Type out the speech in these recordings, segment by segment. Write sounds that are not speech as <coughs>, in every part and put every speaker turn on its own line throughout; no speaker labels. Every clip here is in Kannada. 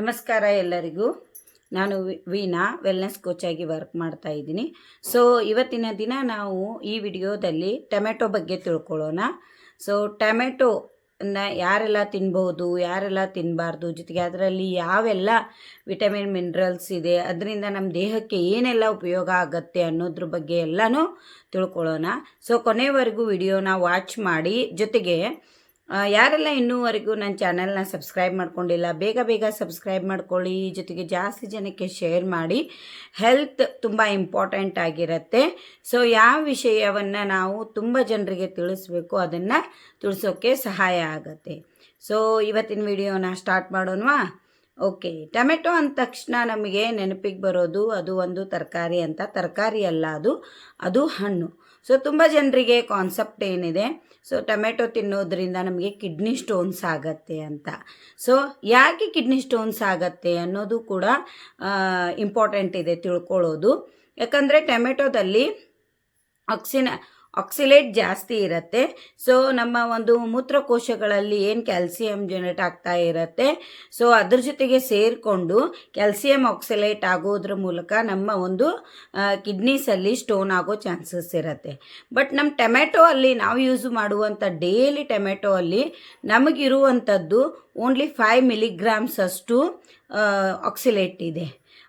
ನಮಸ್ಕಾರ ಎಲ್ಲರಿಗೂ. ನಾನು ವಿ- ವೀಣಾ ವೆಲ್ನೆಸ್ ಕೋಚಾಗಿ ವರ್ಕ್ ಮಾಡ್ತಾ ಇದ್ದೀನಿ. ಸೊ ಇವತ್ತಿನ ದಿನ ನಾವು ಈ ವಿಡಿಯೋದಲ್ಲಿ ಟೊಮೆಟೊ ಬಗ್ಗೆ ತಿಳ್ಕೊಳ್ಳೋಣ. ಸೊ ಟೊಮೆಟೊನ ಯಾರೆಲ್ಲ ತಿನ್ಬೋದು ಯಾರೆಲ್ಲ ತಿನ್ನಬಾರ್ದು ಜೊತೆಗೆ ಅದರಲ್ಲಿ ಯಾವೆಲ್ಲ ವಿಟಮಿನ್ ಮಿನರಲ್ಸ್ ಇದೆ, ಅದರಿಂದ ನಮ್ಮ ದೇಹಕ್ಕೆ ಏನೆಲ್ಲ ಉಪಯೋಗ ಆಗುತ್ತೆ ಅನ್ನೋದ್ರ ಬಗ್ಗೆ ಎಲ್ಲನೂ ತಿಳ್ಕೊಳ್ಳೋಣ. ಸೊ ಕೊನೆವರೆಗೂ ವಿಡಿಯೋನ ವಾಚ್ ಮಾಡಿ, ಜೊತೆಗೆ ಯಾರೆಲ್ಲ ಇನ್ನೂವರೆಗೂ ನನ್ನ ಚಾನಲ್ನ ಸಬ್ಸ್ಕ್ರೈಬ್ ಮಾಡ್ಕೊಂಡಿಲ್ಲ, ಬೇಗ ಬೇಗ ಸಬ್ಸ್ಕ್ರೈಬ್ ಮಾಡ್ಕೊಳ್ಳಿ. ಜೊತೆಗೆ ಜಾಸ್ತಿ ಜನಕ್ಕೆ ಶೇರ್ ಮಾಡಿ. ಹೆಲ್ತ್ ತುಂಬ ಇಂಪಾರ್ಟೆಂಟ್ ಆಗಿರುತ್ತೆ. ಸೊ ಯಾವ ವಿಷಯವನ್ನು ನಾವು ತುಂಬ ಜನರಿಗೆ ತಿಳಿಸ್ಬೇಕು, ಅದನ್ನು ತಿಳಿಸೋಕ್ಕೆ ಸಹಾಯ ಆಗುತ್ತೆ. ಸೊ ಇವತ್ತಿನ ವಿಡಿಯೋನ ಸ್ಟಾರ್ಟ್ ಮಾಡೋಣವಾ? ಓಕೆ ಟೊಮೆಟೊ ಅಂದ ತಕ್ಷಣ ನಮಗೆ ನೆನಪಿಗೆ ಬರೋದು, ಅದು ಒಂದು ತರಕಾರಿ ಅಂತ. ತರಕಾರಿ ಅಲ್ಲ ಅದು ಅದು ಹಣ್ಣು. ಸೊ ತುಂಬ ಜನರಿಗೆ ಕಾನ್ಸೆಪ್ಟ್ ಏನಿದೆ? ಸೊ ಟೊಮೆಟೊ ತಿನ್ನೋದ್ರಿಂದ ನಮಗೆ ಕಿಡ್ನಿ ಸ್ಟೋನ್ಸ್ ಆಗತ್ತೆ ಅಂತ. ಸೊ ಯಾಕೆ ಕಿಡ್ನಿ ಸ್ಟೋನ್ಸ್ ಆಗತ್ತೆ ಅನ್ನೋದು ಕೂಡ ಇಂಪಾರ್ಟೆಂಟ್ ಇದೆ ತಿಳ್ಕೊಳ್ಳೋದು. ಯಾಕಂದರೆ ಟೊಮೆಟೊದಲ್ಲಿ ಆಕ್ಸಿನ ಆಕ್ಸಿಲೇಟ್ ಜಾಸ್ತಿ ಇರುತ್ತೆ. ಸೊ ನಮ್ಮ ಒಂದು ಮೂತ್ರಕೋಶಗಳಲ್ಲಿ ಏನು ಕ್ಯಾಲ್ಸಿಯಂ ಜನರೇಟ್ ಆಗ್ತಾ ಇರುತ್ತೆ. ಸೊ ಅದ್ರ ಜೊತೆಗೆ ಸೇರಿಕೊಂಡು ಕ್ಯಾಲ್ಸಿಯಂ ಆಕ್ಸಿಲೇಟ್ ಆಗೋದ್ರ ಮೂಲಕ ನಮ್ಮ ಒಂದು ಕಿಡ್ನೀಸಲ್ಲಿ ಸ್ಟೋನ್ ಆಗೋ ಚಾನ್ಸಸ್ ಇರುತ್ತೆ. ಬಟ್ ನಮ್ಮ ಟೊಮೆಟೊ ಅಲ್ಲಿ ನಾವು ಯೂಸ್ ಮಾಡುವಂಥ ಡೈಲಿ ಟೊಮೆಟೊ ಅಲ್ಲಿ ನಮಗಿರುವಂಥದ್ದು ಓನ್ಲಿ ಫೈವ್ ಮಿಲಿಗ್ರಾಮ್ಸ್ ಅಷ್ಟು ಆಕ್ಸಿಲೇಟ್ ಇದೆ.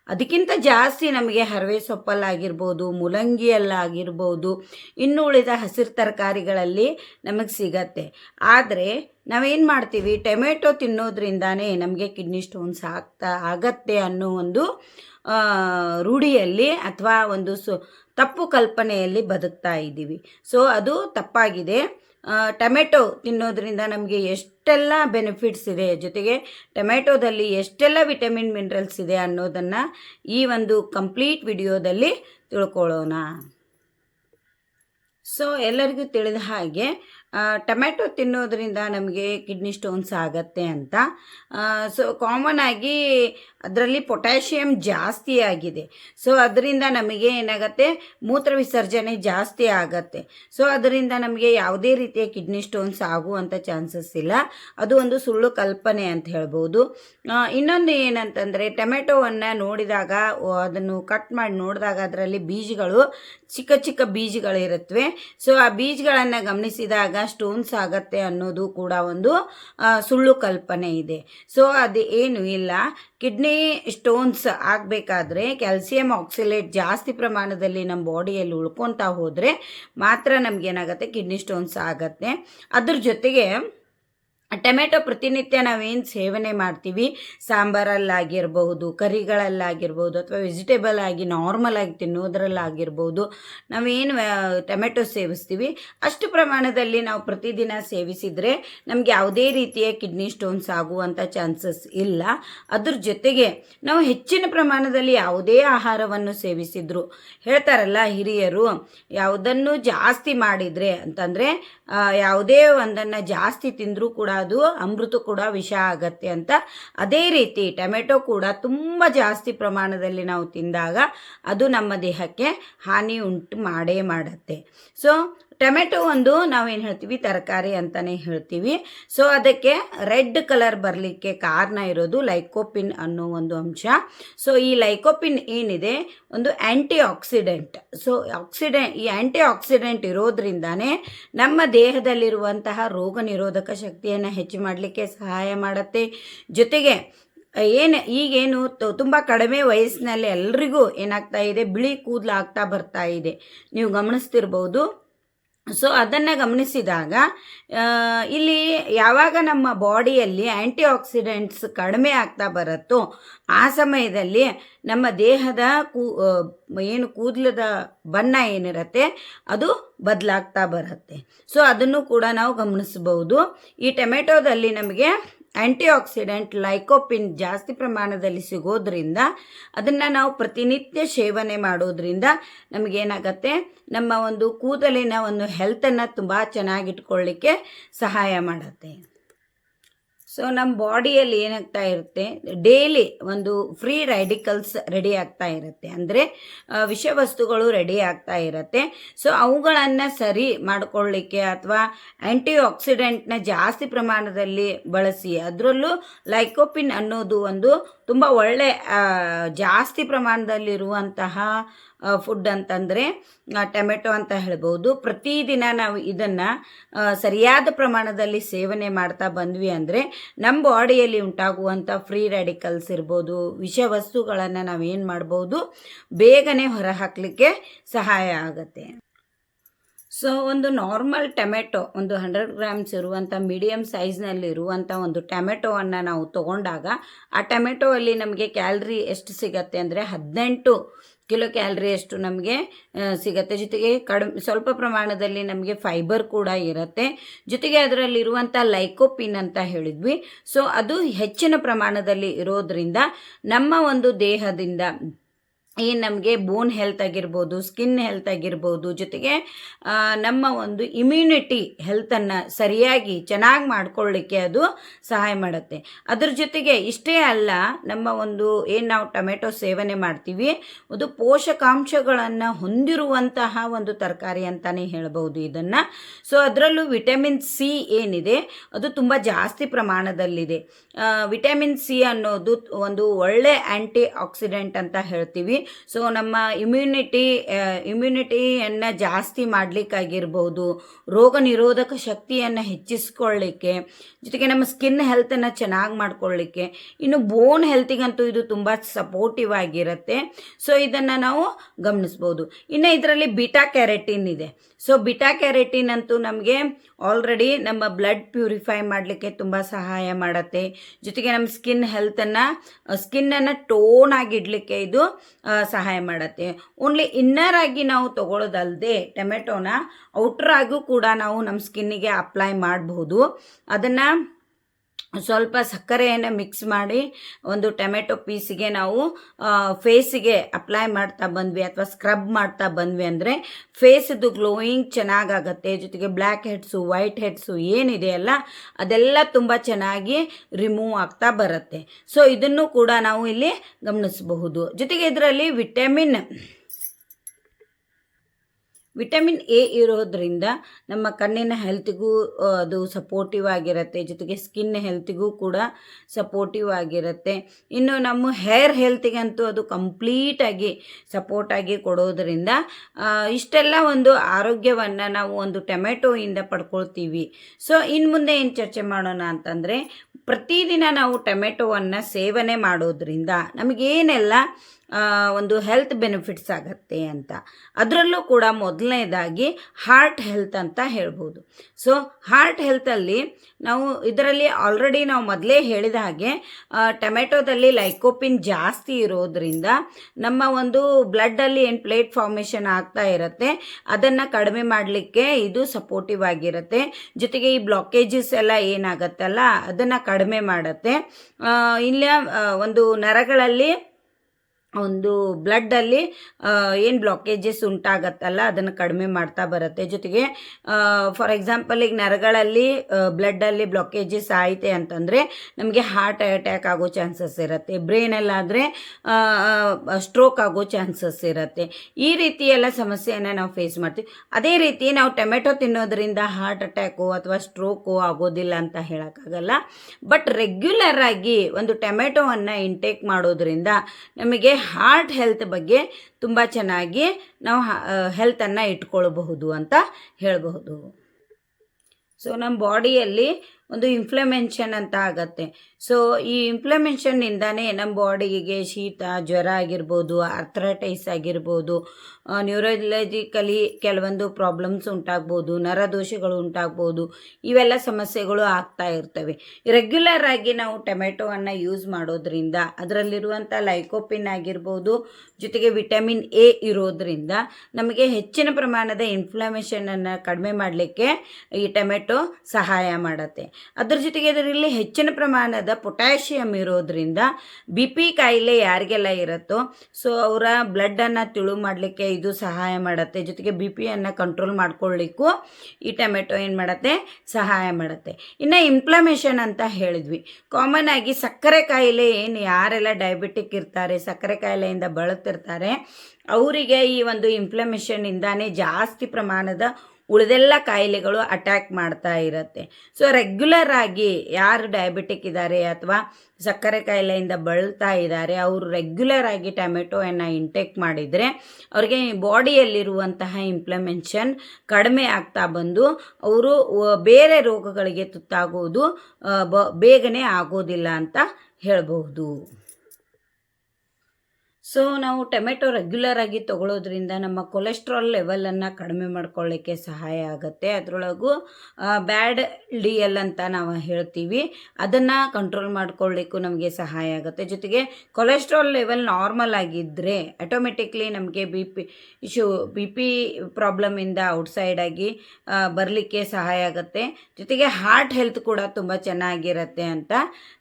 ಅದಕ್ಕಿಂತ ಜಾಸ್ತಿ ನಮಗೆ ಹರವೆ ಸೊಪ್ಪಲ್ಲಾಗಿರ್ಬೋದು, ಮೂಲಂಗಿಯಲ್ಲಾಗಿರ್ಬೋದು, ಇನ್ನು ಉಳಿದ ಹಸಿರು ತರಕಾರಿಗಳಲ್ಲಿ ನಮಗೆ ಸಿಗತ್ತೆ. ಆದರೆ ನಾವೇನು ಮಾಡ್ತೀವಿ? ಟೊಮೆಟೊ ತಿನ್ನೋದ್ರಿಂದಾನೇ ನಮಗೆ ಕಿಡ್ನಿ ಸ್ಟೋನ್ಸ್ ಆಗ್ತಾ ಆಗತ್ತೆ ಅನ್ನೋ ಒಂದು ರೂಢಿಯಲ್ಲಿ ಅಥವಾ ಒಂದು ಸು, ತಪ್ಪು ಕಲ್ಪನೆಯಲ್ಲಿ ಬದುಕ್ತಾ ಇದ್ದೀವಿ. ಸೊ, ಅದು ತಪ್ಪಾಗಿದೆ. ಟೊಮೆಟೊ ತಿನ್ನೋದ್ರಿಂದ ನಮಗೆ ಎಷ್ಟೆಲ್ಲ ಬೆನಿಫಿಟ್ಸ್ ಇದೆ? ಜೊತೆಗೆ ಟೊಮೆಟೊದಲ್ಲಿ ಎಷ್ಟೆಲ್ಲ ವಿಟಮಿನ್ ಮಿನರಲ್ಸ್ ಇದೆ ಅನ್ನೋದನ್ನು ಈ ಒಂದು ಕಂಪ್ಲೀಟ್ ವಿಡಿಯೋದಲ್ಲಿ ತಿಳ್ಕೊಳ್ಳೋಣ. ಸೊ, ಎಲ್ಲರಿಗೂ ತಿಳಿದ ಹಾಗೆ ಟೊಮೆಟೊ ತಿನ್ನೋದ್ರಿಂದ ನಮಗೆ ಕಿಡ್ನಿ ಸ್ಟೋನ್ಸ್ ಆಗತ್ತೆ ಅಂತ. ಸೊ ಕಾಮನ್ ಆಗಿ ಅದರಲ್ಲಿ ಪೊಟ್ಯಾಷಿಯಮ್ ಜಾಸ್ತಿ ಆಗಿದೆ. ಸೊ ಅದರಿಂದ ನಮಗೆ ಏನಾಗತ್ತೆ? ಮೂತ್ರ ವಿಸರ್ಜನೆ ಜಾಸ್ತಿ ಆಗತ್ತೆ. ಸೊ ಅದರಿಂದ ನಮಗೆ ಯಾವುದೇ ರೀತಿಯ ಕಿಡ್ನಿ ಸ್ಟೋನ್ಸ್ ಆಗುವಂಥ ಚಾನ್ಸಸ್ ಇಲ್ಲ. ಅದು ಒಂದು ಸುಳ್ಳು ಕಲ್ಪನೆ ಅಂತ ಹೇಳ್ಬೋದು. ಇನ್ನೊಂದು ಏನಂತಂದರೆ ಟೊಮೆಟೊವನ್ನು ನೋಡಿದಾಗ ಅದನ್ನು ಕಟ್ ಮಾಡಿ ನೋಡಿದಾಗ ಅದರಲ್ಲಿ ಬೀಜಗಳು ಚಿಕ್ಕ ಚಿಕ್ಕ ಬೀಜಗಳಿರುತ್ತವೆ ಸೊ ಆ ಬೀಜಗಳನ್ನು ಗಮನಿಸಿದಾಗ ಸ್ಟೋನ್ಸ್ ಆಗತ್ತೆ ಅನ್ನೋದು ಕೂಡ ಒಂದು ಸುಳ್ಳು ಕಲ್ಪನೆ ಇದೆ. ಸೊ, ಅದು ಏನು ಇಲ್ಲ. ಕಿಡ್ನಿ ಸ್ಟೋನ್ಸ್ ಆಗಬೇಕಾದ್ರೆ ಕ್ಯಾಲ್ಸಿಯಂ ಆಕ್ಸಿಲೇಟ್ ಜಾಸ್ತಿ ಪ್ರಮಾಣದಲ್ಲಿ ನಮ್ಮ ಬಾಡಿಯಲ್ಲಿ ಉಳ್ಕೊತಾ ಹೋದರೆ ಮಾತ್ರ ನಮಗೇನಾಗತ್ತೆ ಕಿಡ್ನಿ ಸ್ಟೋನ್ಸ್ ಆಗತ್ತೆ. ಅದ್ರ ಜೊತೆಗೆ ಟೊಮೆಟೊ ಪ್ರತಿನಿತ್ಯ ನಾವೇನು ಸೇವನೆ ಮಾಡ್ತೀವಿ? ಸಾಂಬಾರಲ್ಲಾಗಿರ್ಬಹುದು ಕರಿಗಳಲ್ಲಾಗಿರ್ಬೋದು ಅಥವಾ ವೆಜಿಟೇಬಲ್ ಆಗಿ ನಾರ್ಮಲ್ ಆಗಿ ತಿನ್ನೋದ್ರಲ್ಲಾಗಿರ್ಬೋದು ನಾವೇನು ಟೊಮೆಟೊ ಸೇವಿಸ್ತೀವಿ. ಅಷ್ಟು ಪ್ರಮಾಣದಲ್ಲಿ ನಾವು ಪ್ರತಿದಿನ ಸೇವಿಸಿದರೆ ನಮಗೆ ಯಾವುದೇ ರೀತಿಯ ಕಿಡ್ನಿ ಸ್ಟೋನ್ಸ್ ಆಗುವಂಥ ಚಾನ್ಸಸ್ ಇಲ್ಲ. ಅದ್ರ ಜೊತೆಗೆ ನಾವು ಹೆಚ್ಚಿನ ಪ್ರಮಾಣದಲ್ಲಿ ಯಾವುದೇ ಆಹಾರವನ್ನು ಸೇವಿಸಿದ್ರು. ಹೇಳ್ತಾರಲ್ಲ ಹಿರಿಯರು, ಯಾವುದನ್ನು ಜಾಸ್ತಿ ಮಾಡಿದರೆ ಅಂತಂದರೆ ಯಾವುದೇ ಒಂದನ್ನು ಜಾಸ್ತಿ ತಿಂದರೂ ಕೂಡ ಅದು ಅಮೃತ ಕೂಡ ವಿಷ ಆಗತ್ತೆ ಅಂತ ಅದೇ ರೀತಿ ಟೊಮೆಟೊ ಕೂಡ ತುಂಬ ಜಾಸ್ತಿ ಪ್ರಮಾಣದಲ್ಲಿ ನಾವು ತಿಂದಾಗ ಅದು ನಮ್ಮ ದೇಹಕ್ಕೆ ಹಾನಿ ಉಂಟು ಮಾಡೇ ಮಾಡುತ್ತೆ. ಸೊ ಟೊಮೆಟೊ ಒಂದು ನಾವೇನು ಹೇಳ್ತೀವಿ, ತರಕಾರಿ ಅಂತಲೇ ಹೇಳ್ತೀವಿ. ಸೊ ಅದಕ್ಕೆ ರೆಡ್ ಕಲರ್ ಬರಲಿಕ್ಕೆ ಕಾರಣ ಇರೋದು ಲೈಕೋಪಿನ್ ಅನ್ನೋ ಒಂದು ಅಂಶ. ಸೊ ಈ ಲೈಕೋಪಿನ್ ಏನಿದೆ, ಒಂದು ಆ್ಯಂಟಿ ಆಕ್ಸಿಡೆಂಟ್ ಸೊ ಆಕ್ಸಿಡೆಂಟ್ ಈ ಆ್ಯಂಟಿ ಆಕ್ಸಿಡೆಂಟ್ ಇರೋದ್ರಿಂದಾನೇ ನಮ್ಮ ದೇಹದಲ್ಲಿರುವಂತಹ ರೋಗ ನಿರೋಧಕ ಶಕ್ತಿಯನ್ನು ಹೆಚ್ಚು ಮಾಡಲಿಕ್ಕೆ ಸಹಾಯ ಮಾಡುತ್ತೆ. ಜೊತೆಗೆ, ಏನು, ಈಗೇನು ತುಂಬಾ ಕಡಿಮೆ ವಯಸ್ಸಿನಲ್ಲಿ ಎಲ್ರಿಗೂ ಏನಾಗ್ತಾ ಇದೆ, ಬಿಳಿ ಕೂದಲು ಆಗ್ತಾ ಬರ್ತಾ ಇದೆ. ನೀವು ಗಮನಿಸ್ತಿರ್ಬೋದು. ಸೊ ಅದನ್ನು ಗಮನಿಸಿದಾಗ ಇಲ್ಲಿ ಯಾವಾಗ ನಮ್ಮ ಬಾಡಿಯಲ್ಲಿ ಆ್ಯಂಟಿ ಆಕ್ಸಿಡೆಂಟ್ಸ್ ಕಡಿಮೆ ಆಗ್ತಾ ಬರುತ್ತೋ, ಆ ಸಮಯದಲ್ಲಿ ನಮ್ಮ ದೇಹದ ಕೂ ಏನು ಕೂದಲದ ಬಣ್ಣ ಏನಿರುತ್ತೆ, ಅದು ಬದಲಾಗ್ತಾ ಬರುತ್ತೆ. ಸೊ ಅದನ್ನು ಕೂಡ ನಾವು ಗಮನಿಸಬಹುದು. ಈ ಟೊಮೆಟೊದಲ್ಲಿ ನಮಗೆ ಆ್ಯಂಟಿ ಆಕ್ಸಿಡೆಂಟ್ ಲೈಕೋಪಿನ್ ಜಾಸ್ತಿ ಪ್ರಮಾಣದಲ್ಲಿ ಸಿಗೋದ್ರಿಂದ ಅದನ್ನು ನಾವು ಪ್ರತಿನಿತ್ಯ ಸೇವನೆ ಮಾಡೋದ್ರಿಂದ ನಮಗೇನಾಗತ್ತೆ? ನಮ್ಮ ಒಂದು ಕೂದಲಿನ ಒಂದು ಹೆಲ್ತನ್ನು ತುಂಬ ಚೆನ್ನಾಗಿಟ್ಕೊಳ್ಳಿಕ್ಕೆ ಸಹಾಯ ಮಾಡುತ್ತೆ. ಸೊ ನಮ್ಮ ಬಾಡಿಯಲ್ಲಿ ಏನಾಗ್ತಾ ಇರುತ್ತೆ? ಡೈಲಿ ಒಂದು ಫ್ರೀ ರ್ಯಾಡಿಕಲ್ಸ್ ರೆಡಿ ಆಗ್ತಾ ಇರುತ್ತೆ. ಅಂದರೆ ವಿಷವಸ್ತುಗಳು ರೆಡಿ ಆಗ್ತಾ ಇರುತ್ತೆ. ಸೊ ಅವುಗಳನ್ನು ಸರಿ ಮಾಡಿಕೊಳ್ಳಿಕ್ಕೆ ಅಥವಾ ಆ್ಯಂಟಿ ಆಕ್ಸಿಡೆಂಟ್ನ ಜಾಸ್ತಿ ಪ್ರಮಾಣದಲ್ಲಿ ಬಳಸಿ, ಅದರಲ್ಲೂ ಲೈಕೋಪಿನ್ ಅನ್ನೋದು ಒಂದು ತುಂಬ ಒಳ್ಳೆ ಜಾಸ್ತಿ ಪ್ರಮಾಣದಲ್ಲಿರುವಂತಹ ಫುಡ್ ಅಂತಂದರೆ ಟೊಮೆಟೊ ಅಂತ ಹೇಳ್ಬೋದು. ಪ್ರತಿದಿನ ನಾವು ಇದನ್ನು ಸರಿಯಾದ ಪ್ರಮಾಣದಲ್ಲಿ ಸೇವನೆ ಮಾಡ್ತಾ ಬಂದ್ವಿ ಅಂದರೆ, ನಮ್ಮ ಬಾಡಿಯಲ್ಲಿ ಉಂಟಾಗುವಂಥ ಫ್ರೀ ರೆಡಿಕಲ್ಸ್ ಇರ್ಬೋದು ವಿಷವಸ್ತುಗಳನ್ನು ನಾವೇನು ಮಾಡ್ಬೋದು, ಬೇಗನೆ ಹೊರಹಾಕಲಿಕ್ಕೆ ಸಹಾಯ ಆಗುತ್ತೆ. ಸೊ ಒಂದು ನಾರ್ಮಲ್ ಟೊಮೆಟೊ, ಒಂದು ಹಂಡ್ರೆಡ್ ಗ್ರಾಮ್ಸ್ ಇರುವಂಥ ಮೀಡಿಯಮ್ ಸೈಜ್ನಲ್ಲಿ ಇರುವಂಥ ಒಂದು ಟೊಮೆಟೊವನ್ನು ನಾವು ತಗೊಂಡಾಗ, ಆ ಟೊಮೆಟೊ ಅಲ್ಲಿ ನಮಗೆ ಕ್ಯಾಲ್ರಿ ಎಷ್ಟು ಸಿಗತ್ತೆ ಅಂದರೆ, ಹದಿನೆಂಟು ಕಿಲೋ ಕ್ಯಾಲ್ರಿ ಅಷ್ಟು ನಮಗೆ ಸಿಗುತ್ತೆ. ಜೊತೆಗೆ ಕಡಿಮೆ, ಸ್ವಲ್ಪ ಪ್ರಮಾಣದಲ್ಲಿ ನಮಗೆ ಫೈಬರ್ ಕೂಡ ಇರುತ್ತೆ. ಜೊತೆಗೆ ಅದರಲ್ಲಿರುವಂಥ ಲೈಕೋಪಿನ್ ಅಂತ ಹೇಳಿದ್ವಿ. ಸೊ ಅದು ಹೆಚ್ಚಿನ ಪ್ರಮಾಣದಲ್ಲಿ ಇರೋದ್ರಿಂದ ನಮ್ಮ ಒಂದು ದೇಹದಿಂದ ಏನು ನಮಗೆ ಬೋನ್ ಹೆಲ್ತ್ ಆಗಿರ್ಬೋದು ಸ್ಕಿನ್ ಹೆಲ್ತ್ ಆಗಿರ್ಬೋದು ಜೊತೆಗೆ ನಮ್ಮ ಒಂದು ಇಮ್ಯುನಿಟಿ ಹೆಲ್ತನ್ನು ಸರಿಯಾಗಿ ಚೆನ್ನಾಗಿ ಮಾಡ್ಕೊಳ್ಳಿಕ್ಕೆ ಅದು ಸಹಾಯ ಮಾಡುತ್ತೆ. ಅದ್ರ ಜೊತೆಗೆ ಇಷ್ಟೇ ಅಲ್ಲ, ನಮ್ಮ ಒಂದು ಏನು ನಾವು ಟೊಮೆಟೊ ಸೇವನೆ ಮಾಡ್ತೀವಿ, ಅದು ಪೋಷಕಾಂಶಗಳನ್ನು ಹೊಂದಿರುವಂತಹ ಒಂದು ತರಕಾರಿ ಅಂತಲೇ ಹೇಳ್ಬೋದು ಇದನ್ನು. ಸೊ ಅದರಲ್ಲೂ ವಿಟಮಿನ್ ಸಿ ಏನಿದೆ, ಅದು ತುಂಬ ಜಾಸ್ತಿ ಪ್ರಮಾಣದಲ್ಲಿದೆ. ವಿಟಮಿನ್ ಸಿ ಅನ್ನೋದು ಒಂದು ಒಳ್ಳೆ ಆ್ಯಂಟಿ ಆಕ್ಸಿಡೆಂಟ್ ಅಂತ ಹೇಳ್ತೀವಿ. ಸೊ ನಮ್ಮ ಇಮ್ಯುನಿಟಿ ಇಮ್ಯುನಿಟಿಯನ್ನು ಜಾಸ್ತಿ ಮಾಡಲಿಕ್ಕಾಗಿರ್ಬೋದು, ರೋಗ ನಿರೋಧಕ ಶಕ್ತಿಯನ್ನು ಹೆಚ್ಚಿಸ್ಕೊಳ್ಳಿಕ್ಕೆ, ಜೊತೆಗೆ ನಮ್ಮ ಸ್ಕಿನ್ ಹೆಲ್ತನ್ನು ಚೆನ್ನಾಗಿ ಮಾಡ್ಕೊಳ್ಳಿಕ್ಕೆ, ಇನ್ನು ಬೋನ್ ಹೆಲ್ತಿಗಂತೂ ಇದು ತುಂಬ ಸಪೋರ್ಟಿವ್ ಆಗಿರುತ್ತೆ. ಸೊ ಇದನ್ನು ನಾವು ಗಮನಿಸ್ಬೋದು. ಇನ್ನು ಇದರಲ್ಲಿ ಬೀಟಾ ಕ್ಯಾರೆಟಿನ್ ಇದೆ. ಸೊ ಬಿಟಾ ಕ್ಯಾರೆಟಿನ್ ಅಂತೂ ನಮಗೆ ಆಲ್ರೆಡಿ ನಮ್ಮ ಬ್ಲಡ್ ಪ್ಯೂರಿಫೈ ಮಾಡಲಿಕ್ಕೆ ತುಂಬ ಸಹಾಯ ಮಾಡುತ್ತೆ. ಜೊತೆಗೆ ನಮ್ಮ ಸ್ಕಿನ್ ಹೆಲ್ತನ್ನು ಸ್ಕಿನ್ನನ್ನು ಟೋನ್ ಆಗಿ ಇಡಲಿಕ್ಕೆ ಇದು ಸಹಾಯ ಮಾಡುತ್ತೆ. ಓನ್ಲಿ ಇನ್ನರ್ ಆಗಿ ನಾವು ತಗೊಳ್ಳೋದಲ್ಲದೆ ಟೊಮೆಟೊನ ಆಗೂ ಕೂಡ ನಾವು ನಮ್ಮ ಸ್ಕಿನ್ನಿಗೆ ಅಪ್ಲೈ ಮಾಡಬಹುದು ಅದನ್ನು ಸ್ವಲ್ಪ ಸಕ್ಕರೆಯನ್ನು ಮಿಕ್ಸ್ ಮಾಡಿ ಒಂದು ಟೊಮೆಟೊ ಪೀಸಿಗೆ ನಾವು ಫೇಸಿಗೆ ಅಪ್ಲೈ ಮಾಡ್ತಾ ಬಂದ್ವಿ ಅಥವಾ ಸ್ಕ್ರಬ್ ಮಾಡ್ತಾ ಬಂದ್ವಿ ಅಂದರೆ ಫೇಸದು ಗ್ಲೋಯಿಂಗ್ ಚೆನ್ನಾಗಾಗತ್ತೆ, ಜೊತೆಗೆ ಬ್ಲ್ಯಾಕ್ ಹೆಡ್ಸು ವೈಟ್ ಹೆಡ್ಸು ಏನಿದೆಯಲ್ಲ ಅದೆಲ್ಲ ತುಂಬ ಚೆನ್ನಾಗಿ ರಿಮೂವ್ ಆಗ್ತಾ ಬರುತ್ತೆ. ಸೊ ಇದನ್ನು ಕೂಡ ನಾವು ಇಲ್ಲಿ ಗಮನಿಸಬಹುದು. ಜೊತೆಗೆ ಇದರಲ್ಲಿ ವಿಟಮಿನ್ ವಿಟಮಿನ್ ಎ ಇರೋದ್ರಿಂದ ನಮ್ಮ ಕಣ್ಣಿನ ಹೆಲ್ತಿಗೂ ಅದು ಸಪೋರ್ಟಿವ್ ಆಗಿರುತ್ತೆ. ಜೊತೆಗೆ ಸ್ಕಿನ್ ಹೆಲ್ತಿಗೂ ಕೂಡ ಸಪೋರ್ಟಿವ್ ಆಗಿರುತ್ತೆ. ಇನ್ನು ನಮ್ಮ ಹೇರ್ ಹೆಲ್ತಿಗಂತೂ ಅದು ಕಂಪ್ಲೀಟಾಗಿ ಸಪೋರ್ಟಾಗಿ ಕೊಡೋದ್ರಿಂದ ಇಷ್ಟೆಲ್ಲ ಒಂದು ಆರೋಗ್ಯವನ್ನು ನಾವು ಒಂದು ಟೊಮೆಟೊಯಿಂದ ಪಡ್ಕೊಳ್ತೀವಿ. ಸೊ ಇನ್ನು ಮುಂದೆ ಏನು ಚರ್ಚೆ ಮಾಡೋಣ ಅಂತಂದರೆ, ಪ್ರತಿದಿನ ನಾವು ಟೊಮೆಟೊವನ್ನು ಸೇವನೆ ಮಾಡೋದ್ರಿಂದ ನಮಗೇನೆಲ್ಲ ಒಂದು ಹೆಲ್ತ್ ಬೆನಿಫಿಟ್ಸ್ ಆಗುತ್ತೆ ಅಂತ. ಅದರಲ್ಲೂ ಕೂಡ ಮೊದಲನೇದಾಗಿ ಹಾರ್ಟ್ ಹೆಲ್ತ್ ಅಂತ ಹೇಳ್ಬೋದು. ಸೊ ಹಾರ್ಟ್ ಹೆಲ್ತಲ್ಲಿ ನಾವು ಇದರಲ್ಲಿ ಆಲ್ರೆಡಿ ನಾವು ಮೊದಲೇ ಹೇಳಿದ ಹಾಗೆ ಟೊಮೆಟೊದಲ್ಲಿ ಲೈಕೋಪಿನ್ ಜಾಸ್ತಿ ಇರೋದ್ರಿಂದ ನಮ್ಮ ಒಂದು ಬ್ಲಡ್ಡಲ್ಲಿ ಏನು ಪ್ಲೇಟ್ ಫಾರ್ಮೇಷನ್ ಆಗ್ತಾ ಇರುತ್ತೆ, ಅದನ್ನು ಕಡಿಮೆ ಮಾಡಲಿಕ್ಕೆ ಇದು ಸಪೋರ್ಟಿವ್ ಆಗಿರುತ್ತೆ. ಜೊತೆಗೆ ಈ ಬ್ಲಾಕೇಜಸ್ ಎಲ್ಲ ಏನಾಗತ್ತಲ್ಲ, ಅದನ್ನು ಕಡಿಮೆ ಮಾಡುತ್ತೆ. ಇಲ್ಲ ಒಂದು ನರಗಳಲ್ಲಿ ಒಂದು ಬ್ಲಡ್ಡಲ್ಲಿ ಏನು ಬ್ಲಾಕೇಜಸ್ ಉಂಟಾಗತ್ತಲ್ಲ, ಅದನ್ನು ಕಡಿಮೆ ಮಾಡ್ತಾ ಬರುತ್ತೆ. ಜೊತೆಗೆ ಫಾರ್ ಎಕ್ಸಾಂಪಲ್ ಈಗ ನರಗಳಲ್ಲಿ ಬ್ಲಡ್ಡಲ್ಲಿ ಬ್ಲಾಕೇಜಸ್ ಆಯಿತೆ ಅಂತಂದರೆ, ನಮಗೆ ಹಾರ್ಟ್ ಅಟ್ಯಾಕ್ ಆಗೋ ಚಾನ್ಸಸ್ ಇರುತ್ತೆ. ಬ್ರೈನಲ್ಲಾದರೆ ಸ್ಟ್ರೋಕ್ ಆಗೋ ಚಾನ್ಸಸ್ ಇರುತ್ತೆ. ಈ ರೀತಿ ಎಲ್ಲ ಸಮಸ್ಯೆಯನ್ನು ನಾವು ಫೇಸ್ ಮಾಡ್ತೀವಿ. ಅದೇ ರೀತಿ ನಾವು ಟೊಮೆಟೊ ತಿನ್ನೋದ್ರಿಂದ ಹಾರ್ಟ್ ಅಟ್ಯಾಕು ಅಥವಾ ಸ್ಟ್ರೋಕು ಆಗೋದಿಲ್ಲ ಅಂತ ಹೇಳೋಕ್ಕಾಗಲ್ಲ. ಬಟ್ ರೆಗ್ಯುಲರ್ ಆಗಿ ಒಂದು ಟೊಮೆಟೊವನ್ನು ಇಂಟೇಕ್ ಮಾಡೋದ್ರಿಂದ ನಮಗೆ ಹಾರ್ಟ್ ಹೆಲ್ತ್ ಬಗ್ಗೆ ತುಂಬ ಚೆನ್ನಾಗಿ ನಾವು ಹೆಲ್ತನ್ನು ಇಟ್ಕೊಳ್ಬಹುದು ಅಂತ ಹೇಳಬಹುದು. ಸೊ ನಮ್ಮ ಬಾಡಿಯಲ್ಲಿ ಒಂದು ಇನ್ಫ್ಲಮೆನ್ಷನ್ ಅಂತ ಆಗತ್ತೆ. ಸೊ ಈ ಇನ್ಫ್ಲಮೆನ್ಷನ್ನಿಂದಾನೇ ನಮ್ಮ ಬಾಡಿಗೆ ಶೀತ, ಜ್ವರ ಆಗಿರ್ಬೋದು ಅರ್ಥರೈಟೈಸ್ ಆಗಿರ್ಬೋದು ನ್ಯೂರೋಲಜಿಕಲಿ ಕೆಲವೊಂದು ಪ್ರಾಬ್ಲಮ್ಸ್ ಉಂಟಾಗ್ಬೋದು, ನರದೋಷಗಳು ಉಂಟಾಗ್ಬೋದು, ಇವೆಲ್ಲ ಸಮಸ್ಯೆಗಳು ಆಗ್ತಾ ಇರ್ತವೆ. ರೆಗ್ಯುಲರ್ ಆಗಿ ನಾವು ಟೊಮೆಟೊವನ್ನು ಯೂಸ್ ಮಾಡೋದ್ರಿಂದ ಅದರಲ್ಲಿರುವಂಥ ಲೈಕೋಪಿನ್ ಆಗಿರ್ಬೋದು, ಜೊತೆಗೆ ವಿಟಮಿನ್ ಎ ಇರೋದ್ರಿಂದ ನಮಗೆ ಹೆಚ್ಚಿನ ಪ್ರಮಾಣದ ಇನ್ಫ್ಲಮೇಷನನ್ನು ಕಡಿಮೆ ಮಾಡಲಿಕ್ಕೆ ಈ ಟೊಮೆಟೊ ಸಹಾಯ ಮಾಡುತ್ತೆ. ಅದ್ರ ಜೊತೆಗೆ ಅದರಲ್ಲಿ ಹೆಚ್ಚಿನ ಪ್ರಮಾಣದ ಪೊಟ್ಯಾಷಿಯಮ್ ಇರೋದ್ರಿಂದ ಬಿ ಪಿ ಕಾಯಿಲೆ ಯಾರಿಗೆಲ್ಲ ಇರುತ್ತೋ, ಸೊ ಅವರ ಬ್ಲಡ್ಡನ್ನು ತಿಳು ಮಾಡಲಿಕ್ಕೆ ಇದು ಸಹಾಯ ಮಾಡುತ್ತೆ. ಜೊತೆಗೆ ಬಿ ಪಿಯನ್ನು ಕಂಟ್ರೋಲ್ ಮಾಡ್ಕೊಳ್ಳಿಕ್ಕೂ ಈ ಟೊಮೆಟೊ ಏನು ಮಾಡುತ್ತೆ? ಸಹಾಯ ಮಾಡುತ್ತೆ. ಇನ್ನು ಇನ್ಫ್ಲಮೇಷನ್ ಅಂತ ಹೇಳಿದ್ವಿ. ಕಾಮನ್ ಆಗಿ ಸಕ್ಕರೆ ಕಾಯಿಲೆ ಏನು ಯಾರೆಲ್ಲ ಡಯಾಬಿಟಿಕ್ ಇರ್ತಾರೆ, ಸಕ್ಕರೆ ಕಾಯಿಲೆಯಿಂದ ಬಳಲ್ತಿರ್ತಾರೆ, ಅವರಿಗೆ ಈ ಒಂದು ಇನ್ಫ್ಲಮೇಷನಿಂದಾನೇ ಜಾಸ್ತಿ ಪ್ರಮಾಣದ ಉಳಿದೆಲ್ಲ ಕಾಯಿಲೆಗಳು ಅಟ್ಯಾಕ್ ಮಾಡ್ತಾ ಇರುತ್ತೆ. ಸೊ ರೆಗ್ಯುಲರ್ ಆಗಿ ಯಾರು ಡಯಾಬಿಟಿಕ್ ಇದ್ದಾರೆ ಅಥವಾ ಸಕ್ಕರೆ ಕಾಯಿಲೆಯಿಂದ ಬಳಲ್ತಾ ಇದ್ದಾರೆ ಅವರು ರೆಗ್ಯುಲರ್ ಆಗಿ ಟೊಮೆಟೊಯನ್ನು ಇಂಟೇಕ್ ಮಾಡಿದರೆ ಅವ್ರಿಗೆ ಬಾಡಿಯಲ್ಲಿರುವಂತಹ ಇಂಪ್ಲಮೆನ್ಷನ್ ಕಡಿಮೆ ಆಗ್ತಾ ಬಂದು ಅವರು ಬೇರೆ ರೋಗಗಳಿಗೆ ತುತ್ತಾಗುವುದು ಬ, ಬೇಗನೆ ಆಗೋದಿಲ್ಲ ಅಂತ ಹೇಳ್ಬಹುದು. ಸೊ ನಾವು ಟೊಮೆಟೊ ರೆಗ್ಯುಲರ್ ಆಗಿ ತಗೊಳ್ಳೋದ್ರಿಂದ ನಮ್ಮ ಕೊಲೆಸ್ಟ್ರಾಲ್ ಲೆವೆಲನ್ನು ಕಡಿಮೆ ಮಾಡ್ಕೊಳ್ಳಿಕ್ಕೆ ಸಹಾಯ ಆಗುತ್ತೆ. ಅದರೊಳಗೂ ಬ್ಯಾಡ್ ಡಿ ಎಲ್ ಅಂತ ನಾವು ಹೇಳ್ತೀವಿ. ಅದನ್ನು ಕಂಟ್ರೋಲ್ ಮಾಡ್ಕೊಳ್ಳಿಕ್ಕೂ ನಮಗೆ ಸಹಾಯ ಆಗುತ್ತೆ. ಜೊತೆಗೆ ಕೊಲೆಸ್ಟ್ರಾಲ್ ಲೆವೆಲ್ ನಾರ್ಮಲ್ ಆಗಿದ್ದರೆ ಆಟೋಮೆಟಿಕ್ಲಿ ನಮಗೆ ಬಿ ಪಿ ಶು ಬಿ ಪಿ ಪ್ರಾಬ್ಲಮಿಂದ ಔಟ್ಸೈಡ್ ಆಗಿ ಬರಲಿಕ್ಕೆ ಸಹಾಯ ಆಗುತ್ತೆ. ಜೊತೆಗೆ ಹಾರ್ಟ್ ಹೆಲ್ತ್ ಕೂಡ ತುಂಬ ಚೆನ್ನಾಗಿರುತ್ತೆ ಅಂತ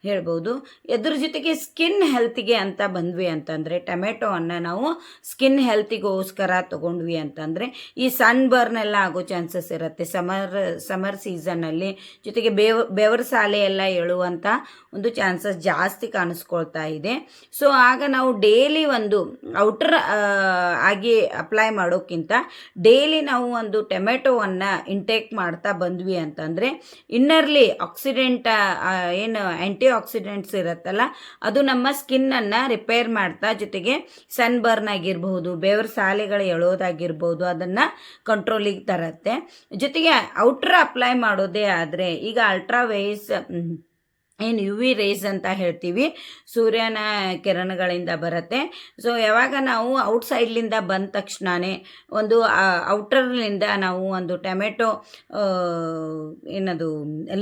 ಹೇಳ್ಬೋದು. ಇದ್ರ ಜೊತೆಗೆ ಸ್ಕಿನ್ ಹೆಲ್ತ್ಗೆ ಅಂತ ಬಂದ್ವಿ ಅಂತಂದರೆ ಟೊಮೆಟೊವನ್ನು ನಾವು ಸ್ಕಿನ್ ಹೆಲ್ತಿಗೋಸ್ಕರ ತಗೊಂಡ್ವಿ ಅಂತಂದರೆ, ಈ ಸನ್ ಬರ್ನ್ ಎಲ್ಲ ಆಗೋ ಚಾನ್ಸಸ್ ಇರುತ್ತೆ. ಸಮರ್ ಸಮರ್ ಸೀಸನ್ನಲ್ಲಿ ಜೊತೆಗೆ ಬೇವ, ಬೆವರ ಸಾಲೆ ಎಲ್ಲ ಹೇಳುವಂತ ಒಂದು ಚಾನ್ಸಸ್ ಜಾಸ್ತಿ ಕಾಣಿಸ್ಕೊಳ್ತಾ ಇದೆ. ಸೊ ಆಗ ನಾವು ಡೈಲಿ ಒಂದು ಔಟರ್ ಆಗಿ ಅಪ್ಲೈ ಮಾಡೋಕ್ಕಿಂತ ಡೈಲಿ ನಾವು ಒಂದು ಟೊಮೆಟೊವನ್ನು ಇಂಟೇಕ್ ಮಾಡ್ತಾ ಬಂದ್ವಿ ಅಂತಂದರೆ ಇನ್ನರ್ಲಿ ಆಕ್ಸಿಡೆಂಟ್ ಏನು ಆಂಟಿ ಆಕ್ಸಿಡೆಂಟ್ಸ್ ಇರುತ್ತಲ್ಲ, ಅದು ನಮ್ಮ ಸ್ಕಿನ್ನನ್ನು ರಿಪೇರ್ ಮಾಡ್ತಾ ಜೊತೆಗೆ ಸನ್ ಬರ್ನ್ ಆಗಿರ್ಬಹುದು, ಬೆವರ ಸಾಲೆಗಳು ಎಳೋದಾಗಿರ್ಬೋದು ಅದನ್ನು ಕಂಟ್ರೋಲಿಗೆ ತರತ್ತೆ. ಜೊತೆಗೆ ಔಟ್ರ್ ಅಪ್ಲೈ ಮಾಡೋದೇ ಆದರೆ ಈಗ ಅಲ್ಟ್ರಾ ವೇಸ್ ಏನು ಯು ವಿ ರೇಸ್ ಅಂತ ಹೇಳ್ತೀವಿ, ಸೂರ್ಯನ ಕಿರಣಗಳಿಂದ ಬರುತ್ತೆ. ಸೊ ಯಾವಾಗ ನಾವು ಔಟ್ಸೈಡ್ಲಿಂದ ಬಂದ ತಕ್ಷಣವೇ ಒಂದು ಔಟರ್ನಿಂದ ನಾವು ಒಂದು ಟೊಮೆಟೊ ಏನದು,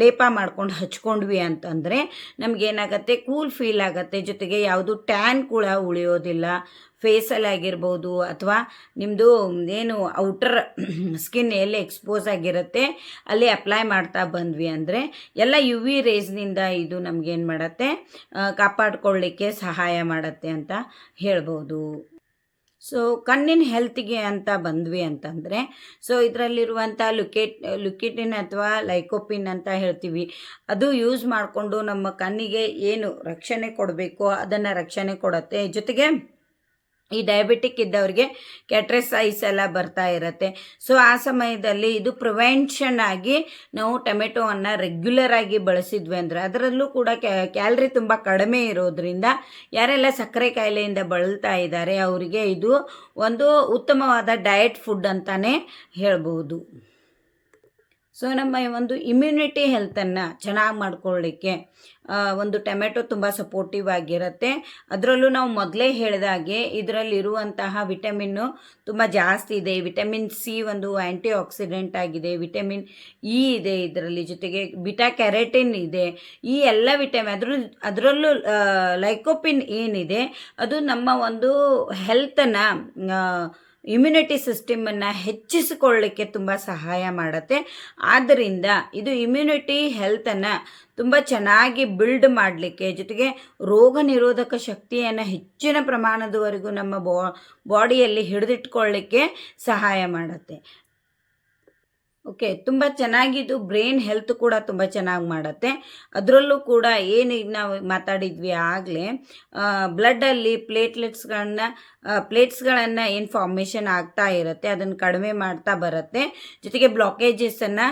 ಲೇಪ ಮಾಡ್ಕೊಂಡು ಹಚ್ಕೊಂಡ್ವಿ ಅಂತಂದರೆ ನಮಗೇನಾಗತ್ತೆ ಕೂಲ್ ಫೀಲ್ ಆಗುತ್ತೆ. ಜೊತೆಗೆ ಯಾವುದು ಟ್ಯಾನ್ ಕೂಡ ಉಳಿಯೋದಿಲ್ಲ. ಫೇಸಲ್ಲಿ ಆಗಿರ್ಬೋದು ಅಥವಾ ನಿಮ್ಮದು ಏನು ಔಟರ್ ಸ್ಕಿನ್ <clears throat> ಎಲ್ಲಿ ಎಕ್ಸ್ಪೋಸ್ ಆಗಿರುತ್ತೆ, ಅಲ್ಲಿ ಅಪ್ಲೈ ಮಾಡ್ತಾ ಬಂದ್ವಿ ಅಂದರೆ ಎಲ್ಲ ಯು ವಿ ರೇಸ್ನಿಂದ ಇದು ನಮಗೇನು ಮಾಡುತ್ತೆ ಕಾಪಾಡ್ಕೊಳ್ಳಿಕ್ಕೆ ಸಹಾಯ ಮಾಡುತ್ತೆ ಅಂತ ಹೇಳ್ಬೋದು. ಸೊ ಕಣ್ಣಿನ ಹೆಲ್ತಿಗೆ ಅಂತ ಬಂದ್ವಿ ಅಂತಂದರೆ ಸೊ ಇದರಲ್ಲಿರುವಂಥ ಲುಕೇಟ್ ಲುಕಿಟಿನ್ ಅಥವಾ ಲೈಕೋಪಿನ್ ಅಂತ ಹೇಳ್ತೀವಿ, ಅದು ಯೂಸ್ ಮಾಡಿಕೊಂಡು ನಮ್ಮ ಕಣ್ಣಿಗೆ ಏನು ರಕ್ಷಣೆ ಕೊಡಬೇಕು ಅದನ್ನು ರಕ್ಷಣೆ ಕೊಡುತ್ತೆ. ಜೊತೆಗೆ ಈ ಡಯಾಬಿಟಿಕ್ ಇದ್ದವ್ರಿಗೆ ಕ್ಯಾಟ್ರೆಸ್ ಐಸ್ ಎಲ್ಲ ಬರ್ತಾ ಇರುತ್ತೆ. ಸೊ ಆ ಸಮಯದಲ್ಲಿ ಇದು ಪ್ರಿವೆನ್ಷನ್ ಆಗಿ ನಾವು ಟೊಮೆಟೊವನ್ನು ರೆಗ್ಯುಲರ್ ಆಗಿ ಬಳಸಿದ್ವಿ ಅಂದರೆ ಅದರಲ್ಲೂ ಕೂಡ ಕ್ಯಾಲ್ರಿ ತುಂಬ ಕಡಿಮೆ ಇರೋದ್ರಿಂದ ಯಾರೆಲ್ಲ ಸಕ್ಕರೆ ಕಾಯಿಲೆಯಿಂದ ಬಳಲ್ತಾ ಇದ್ದಾರೆ, ಅವರಿಗೆ ಇದು ಒಂದು ಉತ್ತಮವಾದ ಡಯಟ್ ಫುಡ್ ಅಂತಲೇ ಹೇಳ್ಬೋದು ಸೊ ನಮ್ಮ ಒಂದು ಇಮ್ಯುನಿಟಿ ಹೆಲ್ತನ್ನು ಚೆನ್ನಾಗಿ ಮಾಡ್ಕೊಳ್ಳಿಕ್ಕೆ ಒಂದು ಟೊಮೆಟೊ ತುಂಬ ಸಪೋರ್ಟಿವ್ ಆಗಿರುತ್ತೆ. ಅದರಲ್ಲೂ ನಾವು ಮೊದಲೇ ಹೇಳಿದಾಗೆ ಇದರಲ್ಲಿರುವಂತಹ ವಿಟಮಿನ್ನು ತುಂಬ ಜಾಸ್ತಿ ಇದೆ. ವಿಟಮಿನ್ ಸಿ ಒಂದು ಆ್ಯಂಟಿ ಆಕ್ಸಿಡೆಂಟ್ ಆಗಿದೆ. ವಿಟಮಿನ್ ಇ ಇದೆ ಇದರಲ್ಲಿ ಜೊತೆಗೆ ಬಿಟಾ ಕ್ಯಾರೆಟಿನ್ ಇದೆ. ಈ ಎಲ್ಲ ವಿಟಮಿನ್ ಅದ್ರ, ಅದರಲ್ಲೂ ಲೈಕೋಪಿನ್ ಏನಿದೆ, ಅದು ನಮ್ಮ ಒಂದು ಹೆಲ್ತನ್ನು ಇಮ್ಯುನಿಟಿ ಸಿಸ್ಟಮನ್ನು ಹೆಚ್ಚಿಸಿಕೊಳ್ಳಿಕ್ಕೆ ತುಂಬ ಸಹಾಯ ಮಾಡುತ್ತೆ. ಆದ್ದರಿಂದ ಇದು ಇಮ್ಯುನಿಟಿ ಹೆಲ್ತನ್ನು ತುಂಬ ಚೆನ್ನಾಗಿ ಬಿಲ್ಡ್ ಮಾಡಲಿಕ್ಕೆ ಜೊತೆಗೆ ರೋಗ ನಿರೋಧಕ ಶಕ್ತಿಯನ್ನು ಹೆಚ್ಚಿನ ಪ್ರಮಾಣದವರೆಗೂ ನಮ್ಮ ಬಾಡಿಯಲ್ಲಿ ಹಿಡಿದಿಟ್ಕೊಳ್ಳಿಕ್ಕೆ ಸಹಾಯ ಮಾಡುತ್ತೆ. ಓಕೆ ತುಂಬ ಚೆನ್ನಾಗಿದ್ದು ಬ್ರೈನ್ ಹೆಲ್ತ್ ಕೂಡ ತುಂಬ ಚೆನ್ನಾಗಿ ಮಾಡುತ್ತೆ. ಅದರಲ್ಲೂ ಕೂಡ ಏನು ನಾವು ಮಾತಾಡಿದ್ವಿ ಆಗಲೇ ಬ್ಲಡ್ಡಲ್ಲಿ ಪ್ಲೇಟ್ಲೆಟ್ಸ್ಗಳನ್ನ ಪ್ಲೇಟ್ಸ್ಗಳನ್ನು ಏನು ಫಾರ್ಮೇಷನ್ ಆಗ್ತಾ ಇರುತ್ತೆ, ಅದನ್ನು ಕಡಿಮೆ ಮಾಡ್ತಾ ಬರುತ್ತೆ. ಜೊತೆಗೆ ಬ್ಲಾಕೇಜಸನ್ನು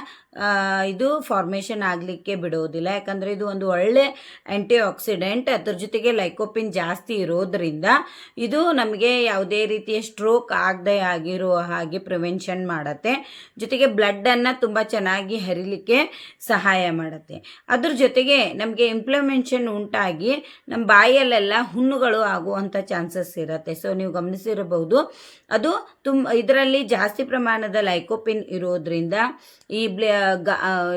ಇದು ಫಾರ್ಮೇಷನ್ ಆಗಲಿಕ್ಕೆ ಬಿಡೋದಿಲ್ಲ ಯಾಕಂದರೆ ಇದು ಒಂದು ಒಳ್ಳೆ ಆ್ಯಂಟಿ ಆಕ್ಸಿಡೆಂಟ್ ಅದ್ರ ಜೊತೆಗೆ ಲೈಕೋಪಿನ್ ಜಾಸ್ತಿ ಇರೋದ್ರಿಂದ ಇದು ನಮಗೆ ಯಾವುದೇ ರೀತಿಯ ಸ್ಟ್ರೋಕ್ ಆಗದೆ ಆಗಿರೋ ಹಾಗೆ ಪ್ರಿವೆನ್ಷನ್ ಮಾಡುತ್ತೆ. ಜೊತೆಗೆ ಬ್ಲಡ್ಡನ್ನು ತುಂಬ ಚೆನ್ನಾಗಿ ಹರಿಲಿಕ್ಕೆ ಸಹಾಯ ಮಾಡುತ್ತೆ. ಅದ್ರ ಜೊತೆಗೆ ನಮಗೆ ಇಂಪ್ಲಿಮೆಂಷನ್ ಉಂಟಾಗಿ ನಮ್ಮ ಬಾಯಲ್ಲೆಲ್ಲ ಹುಣ್ಣುಗಳು ಆಗುವಂಥ ಚಾನ್ಸಸ್ ಇರುತ್ತೆ. ಸೊ ನೀವು ಗಮನಿಸಿರಬಹುದು, ಅದು ತುಂಬ ಇದರಲ್ಲಿ ಜಾಸ್ತಿ ಪ್ರಮಾಣದ ಲೈಕೋಪಿನ್ ಇರೋದ್ರಿಂದ ಈ ಬ್ಲ ಗ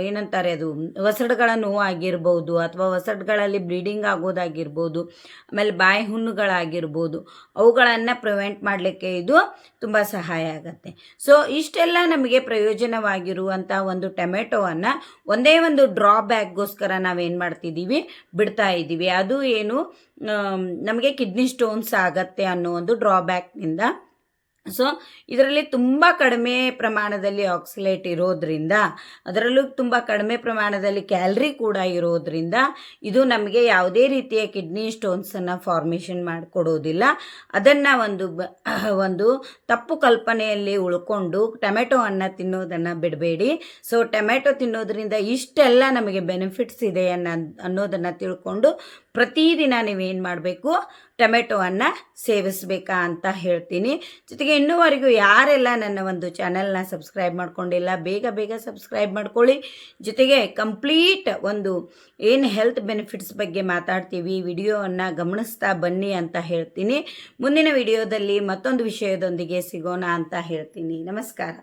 ಏನಂತಾರೆ ಅದು, ಒಸಡುಗಳ ನೋವಾಗಿರ್ಬೋದು ಅಥವಾ ಒಸಡುಗಳಲ್ಲಿ ಬ್ಲೀಡಿಂಗ್ ಆಗೋದಾಗಿರ್ಬೋದು, ಆಮೇಲೆ ಬಾಯಿ ಹುಣ್ಣುಗಳಾಗಿರ್ಬೋದು, ಅವುಗಳನ್ನು ಪ್ರಿವೆಂಟ್ ಮಾಡಲಿಕ್ಕೆ ಇದು ತುಂಬ ಸಹಾಯ ಆಗುತ್ತೆ. ಸೊ ಇಷ್ಟೆಲ್ಲ ನಮಗೆ ಪ್ರಯೋಜನವಾಗಿರುವಂಥ ಒಂದು ಟೊಮೆಟೊವನ್ನು ಒಂದೇ ಒಂದು ಡ್ರಾಬ್ಯಾಕ್ಗೋಸ್ಕರ ನಾವೇನು ಮಾಡ್ತಿದ್ದೀವಿ ಬಿಡ್ತಾ ಇದ್ದೀವಿ ಅದು ಏನು ನಮಗೆ ಕಿಡ್ನಿ ಸ್ಟೋನ್ಸ್ ಆಗತ್ತೆ ಅನ್ನೋ ಒಂದು ಡ್ರಾಬ್ಯಾಕ್ನಿಂದ ಸೊ ಇದರಲ್ಲಿ ತುಂಬ ಕಡಿಮೆ ಪ್ರಮಾಣದಲ್ಲಿ ಆಕ್ಸಿಲೇಟ್ ಇರೋದ್ರಿಂದ, ಅದರಲ್ಲೂ ತುಂಬ ಕಡಿಮೆ ಪ್ರಮಾಣದಲ್ಲಿ ಕ್ಯಾಲ್ರಿ ಕೂಡ ಇರೋದ್ರಿಂದ ಇದು ನಮಗೆ ಯಾವುದೇ ರೀತಿಯ ಕಿಡ್ನಿ ಸ್ಟೋನ್ಸನ್ನು ಫಾರ್ಮೇಷನ್ ಮಾಡಿಕೊಡೋದಿಲ್ಲ. ಅದನ್ನು ಒಂದು <coughs> ಒಂದು ತಪ್ಪು ಕಲ್ಪನೆಯಲ್ಲಿ ಉಳ್ಕೊಂಡು ಟೊಮೆಟೊ ಅನ್ನ ತಿನ್ನೋದನ್ನು ಬಿಡಬೇಡಿ. ಸೊ ಟೊಮೆಟೊ ತಿನ್ನೋದ್ರಿಂದ ಇಷ್ಟೆಲ್ಲ ನಮಗೆ ಬೆನಿಫಿಟ್ಸ್ ಇದೆ ಅನ್ನೋ ಅನ್ನೋದನ್ನು ತಿಳ್ಕೊಂಡು ಪ್ರತಿದಿನ ನೀವೇನು ಮಾಡಬೇಕು? ಟೊಮೆಟೊವನ್ನು ಸೇವಿಸ್ಬೇಕಾ ಅಂತ ಹೇಳ್ತೀನಿ. ಜೊತೆಗೆ ಇನ್ನೂವರೆಗೂ ಯಾರೆಲ್ಲ ನನ್ನ ಒಂದು ಚಾನಲ್ನ ಸಬ್ಸ್ಕ್ರೈಬ್ ಮಾಡ್ಕೊಂಡಿಲ್ಲ, ಬೇಗ ಬೇಗ ಸಬ್ಸ್ಕ್ರೈಬ್ ಮಾಡ್ಕೊಳ್ಳಿ. ಜೊತೆಗೆ ಕಂಪ್ಲೀಟ್ ಒಂದು ಏನು ಹೆಲ್ತ್ ಬೆನಿಫಿಟ್ಸ್ ಬಗ್ಗೆ ಮಾತಾಡ್ತೀವಿ, ವಿಡಿಯೋವನ್ನು ಗಮನಿಸ್ತಾ ಬನ್ನಿ ಅಂತ ಹೇಳ್ತೀನಿ. ಮುಂದಿನ ವಿಡಿಯೋದಲ್ಲಿ ಮತ್ತೊಂದು ವಿಷಯದೊಂದಿಗೆ ಸಿಗೋಣ ಅಂತ ಹೇಳ್ತೀನಿ. ನಮಸ್ಕಾರ.